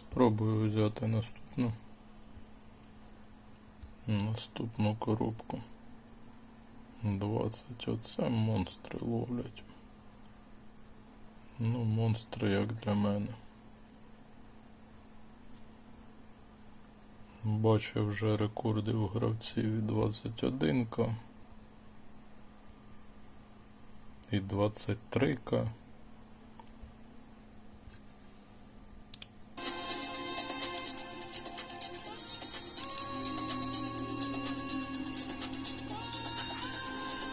Спробую взяти наступну. Наступну коробку. 20. Оце монстри ловлять. Ну, монстри як для мене. Бачив вже рекорди у гравців і 21к. І 23к.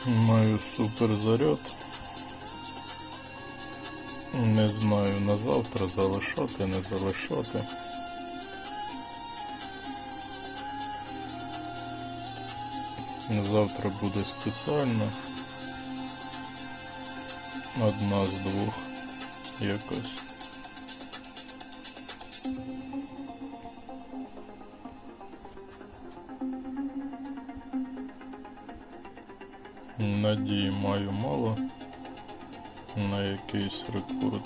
Маю супер заряд. Не знаю на завтра залишати, не залишати. Завтра буде спеціально. Одна з двох якось. Надії маю мало на якийсь рекорд.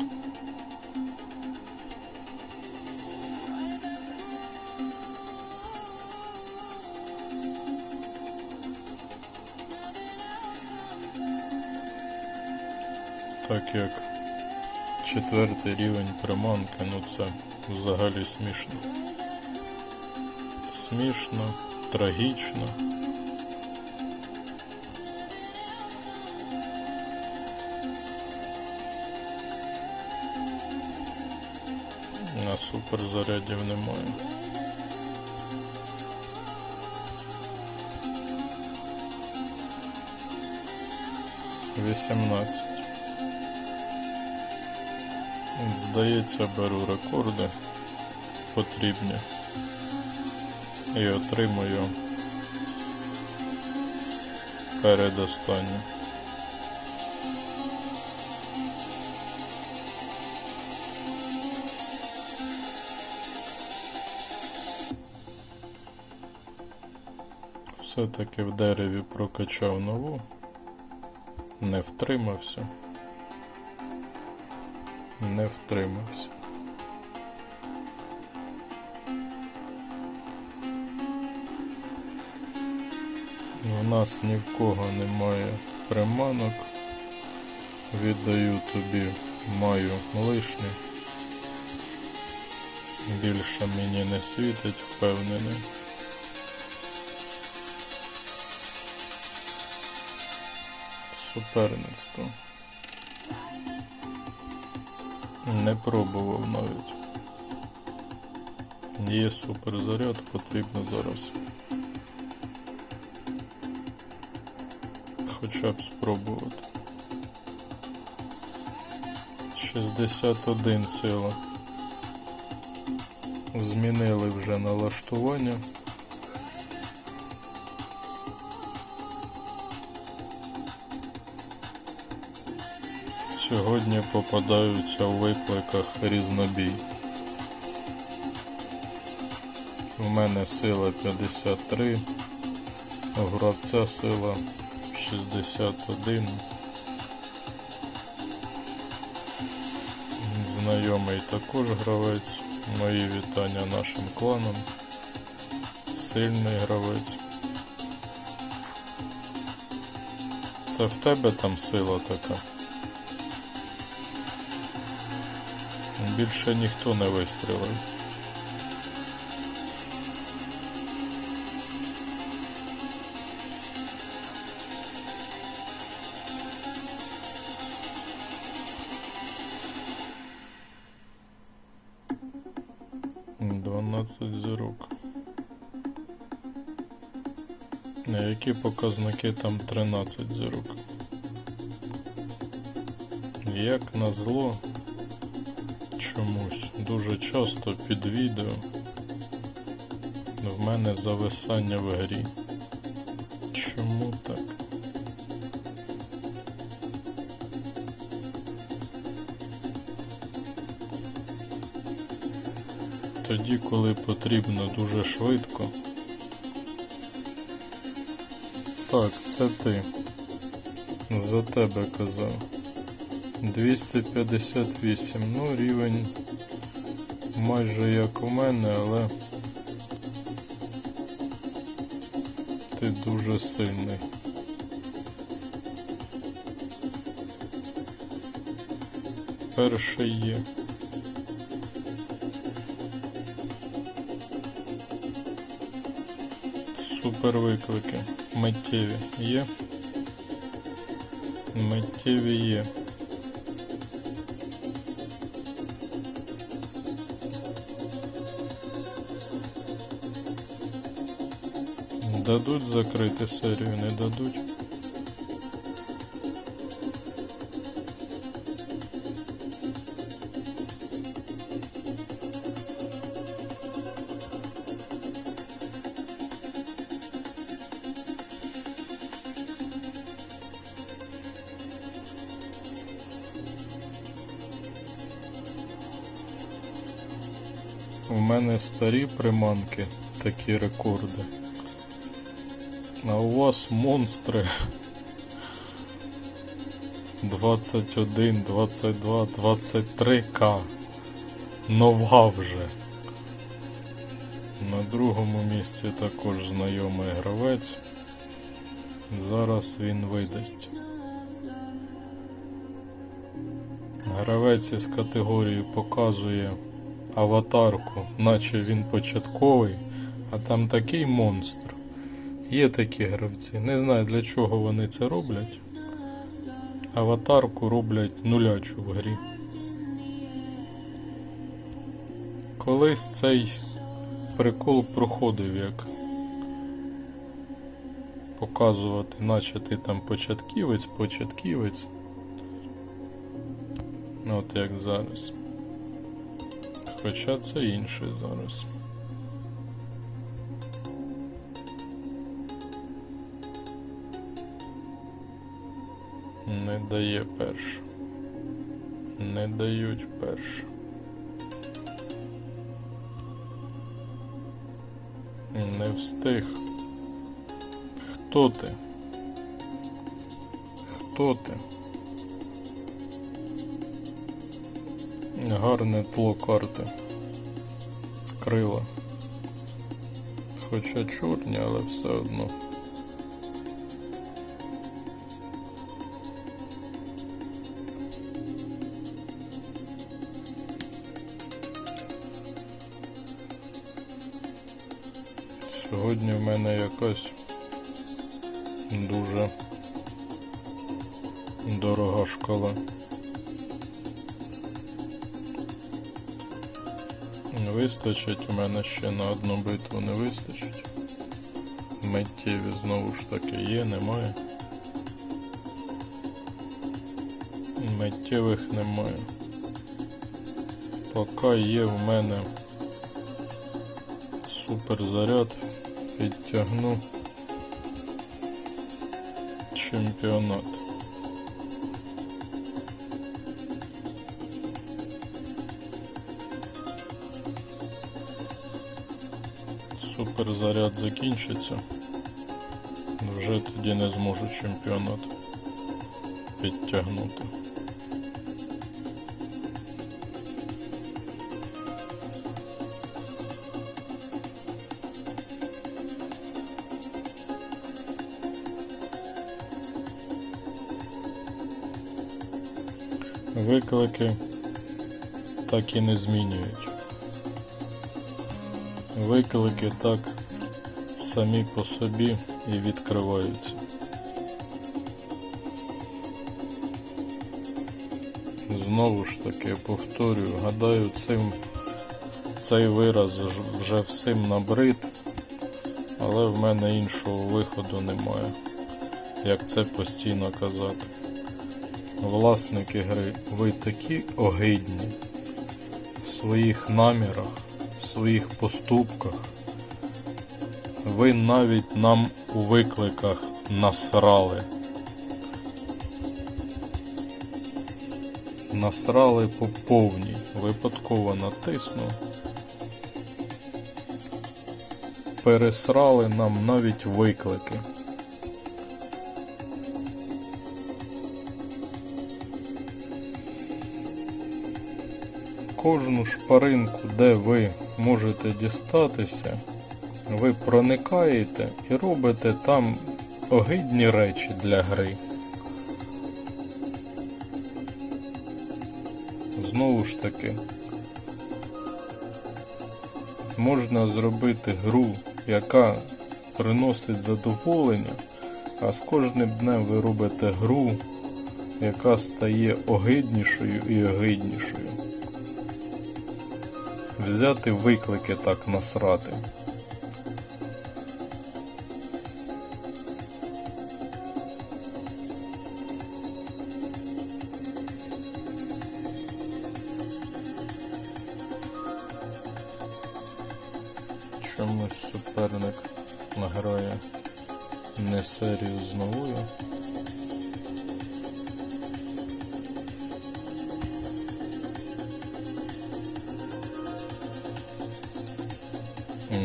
Так як четвертий рівень приманки, ну це взагалі смішно. Смішно, трагічно. На суперзарядів немає. Вісімнадцять. Здається, беру рекорди потрібні і отримую передостанню. Все-таки в дереві прокачав нову, не втримався, не втримався. У нас ні в кого немає приманок. Віддаю тобі, маю лишнє. Більше мені не світить, впевнений. Суперництво. Не пробував навіть. Є суперзаряд, потрібно зараз. Хоча б спробувати. 61 сила. Змінили вже налаштування. Сьогодні попадаються у викликах різнобій. У мене сила 53, у гравця сила 61. Знайомий також гравець. Мої вітання нашим кланам. Сильний гравець. Це в тебе там сила така. Більше ніхто не вистрілив. Дванадцять зірок. На які показники там 13 зірок? Як назло, чомусь дуже часто під відео в мене зависання в грі. Чому так? Тоді, коли потрібно дуже швидко. Так, це ти. За тебе казав. 258, ну рівень майже як у мене, але ти дуже сильний. Перший є. Супер виклики. Миттєві є. Миттєві є. Дадуть закрити серію, не дадуть. У мене старі приманки, такі рекорди. А у вас монстри 21, 22, 23к. Нова вже. На другому місці також знайомий гравець. Зараз він видасть. Гравець із категорії показує аватарку, наче він початковий, а там такий монстр. Є такі гравці. Не знаю для чого вони це роблять. Аватарку роблять нулячу в грі. Колись цей прикол проходив як показувати, наче ти там початківець, початківець. От як зараз. Хоча це інше зараз. Не дає першу. Не дають першу. Не встиг. Хто ти? Хто ти? Гарне тло карти. Крила. Хоча чорні, але все одно. Сьогодні в мене якась дуже дорога шкала. Не вистачить, у мене ще на одну битву не вистачить. Миттєві знову ж таки є, немає. Миттєвих немає. Поки є в мене суперзаряд, підтягну чемпіонат. Суперзаряд закінчиться. Вже тоді не зможу чемпіонат підтягнути. Виклики так і не змінюють. Виклики так самі по собі і відкриваються. Знову ж таки повторюю, гадаю, цим цей вираз вже всім набрид, але в мене іншого виходу немає, як це постійно казати. Власники гри, ви такі огидні в своїх намірах, в своїх поступках. Ви навіть нам у викликах насрали. Насрали по повній, випадково натиснув. Пересрали нам навіть виклики. Кожну шпаринку, де ви можете дістатися, ви проникаєте і робите там огидні речі для гри. Знову ж таки, можна зробити гру, яка приносить задоволення, а з кожним днем ви робите гру, яка стає огиднішою і огиднішою. Взяти виклики так насрати. Чомусь суперник награє не серію з новою.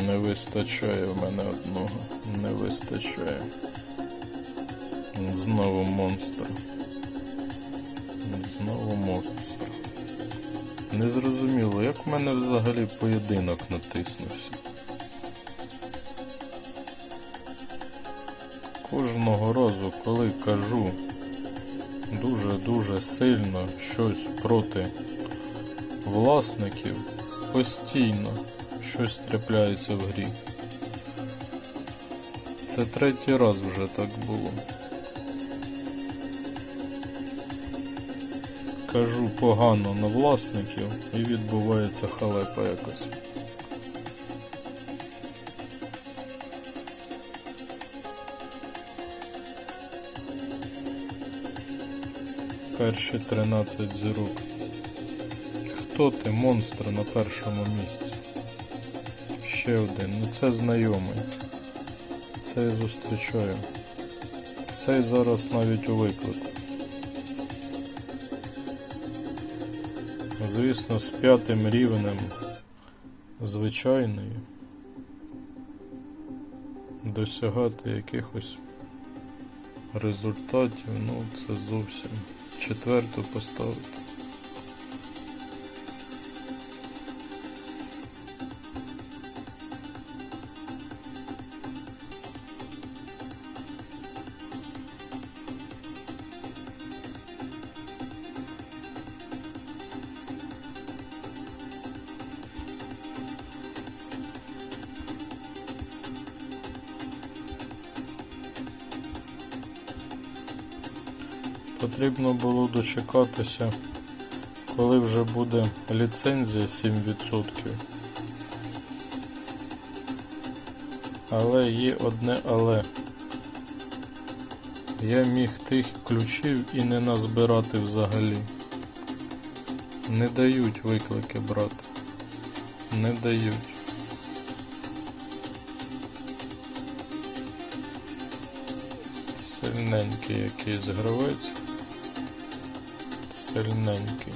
Не вистачає в мене одного. Не вистачає. Знову монстр. Знову монстр. Незрозуміло, як в мене взагалі поєдинок натиснувся. Кожного разу, коли кажу дуже-дуже сильно щось проти власників, постійно щось трапляється в грі. Це третій раз вже так було. Кажу погано на власників і відбувається халепа якось. Перші 13 зірок. Хто ти, монстр на першому місці? Ще один. Ну це знайомий. Це я зустрічаю. Цей зараз навіть у виклику. Звісно, з п'ятим рівнем звичайної досягати якихось результатів, ну це зовсім четверту поставити. Потрібно було дочекатися, коли вже буде ліцензія 7%. Але є одне але. Я міг тих ключів і не назбирати взагалі. Не дають виклики брати. Не дають. Сильненький якийсь гравець. Сильненький.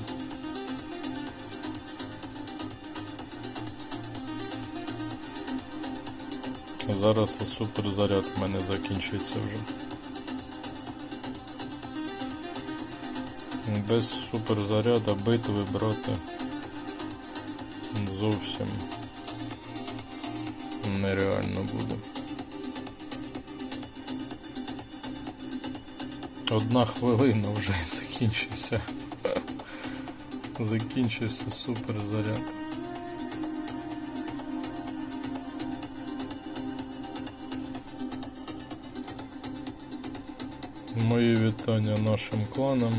Зараз суперзаряд в мене закінчується вже. Без суперзаряда битви брати зовсім нереально буде. Одна хвилина вже закінчився. Закінчився суперзаряд. Мої вітання нашим кланам.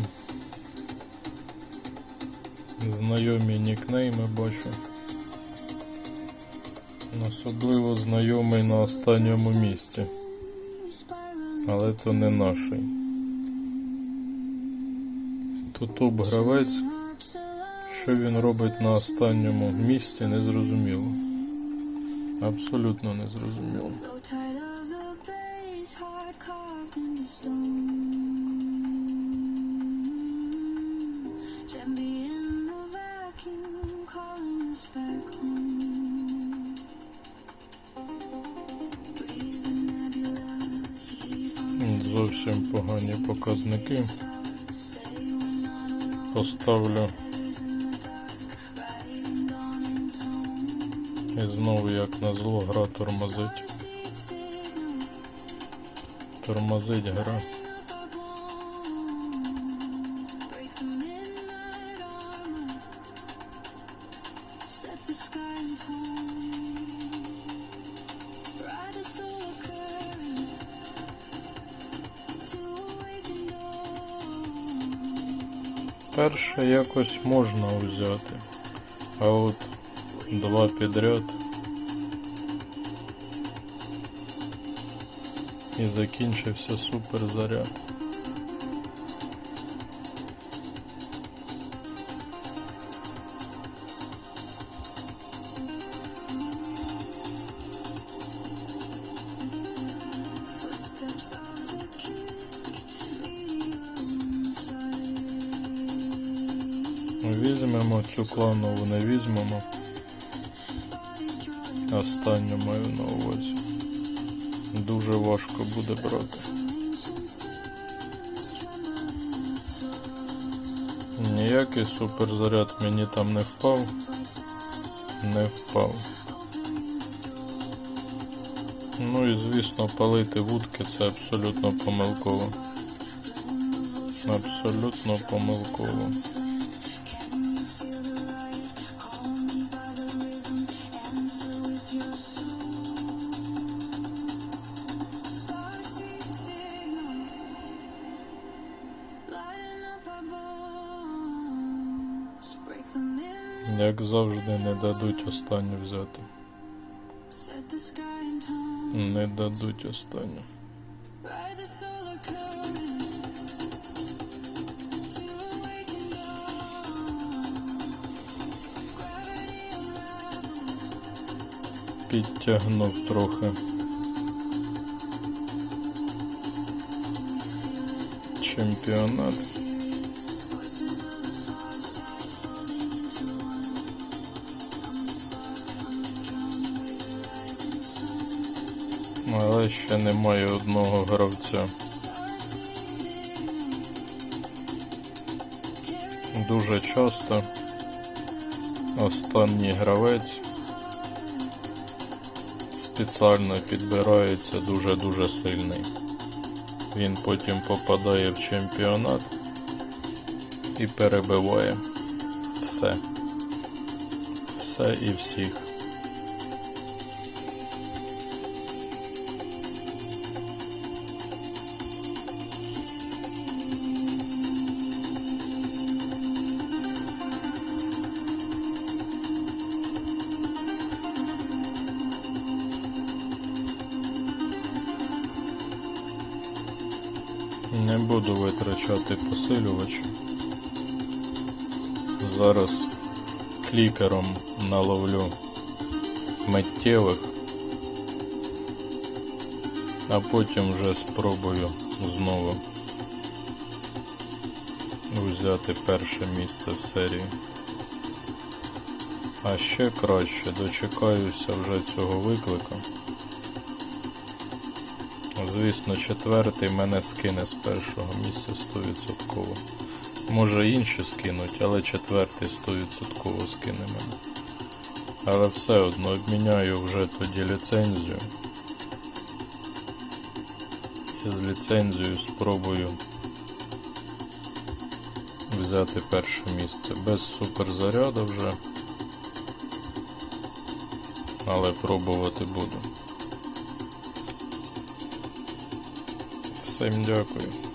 Знайомі нікнейми бачу. Особливо знайомий на останньому місці. Але це не наший. Тут гравець. Що він робить на останньому місці, не зрозуміло. Абсолютно не зрозуміло. Grow tired of the base, hard carved into stone. Jambi in the vacuum, calling us back home. Breathe the nebula, heat on Зовсім погані показники поставлю. І знову як на зло гра тормозить. Тормозить гра. Перше якось можна взяти, а от два підряд. І закінчився суперзаряд. Цю кланову, не візьмемо. Останню маю на увазі. Дуже важко буде брати. Ніякий суперзаряд мені там не впав. Не впав. Ну і звісно, палити вудки це абсолютно помилково. Абсолютно помилково. Дадуть останню взяти. Не дадуть останню. Підтягнув трохи. Чемпіонат. Ще немає одного гравця. Дуже часто останній гравець спеціально підбирається дуже-дуже сильний. Він потім попадає в чемпіонат і перебиває все. Все і всіх. Не буду витрачати посилювач. Зараз клікером наловлю миттєвих, а потім вже спробую знову взяти перше місце в серії. А ще краще дочекаюся вже цього виклика. Звісно, четвертий мене скине з першого місця 100%. Може інші скинуть, але четвертий 100% скине мене. Але все одно обміняю вже тоді ліцензію. І з ліцензією спробую взяти перше місце. Без суперзаряду вже. Але пробувати буду. Всім дякую.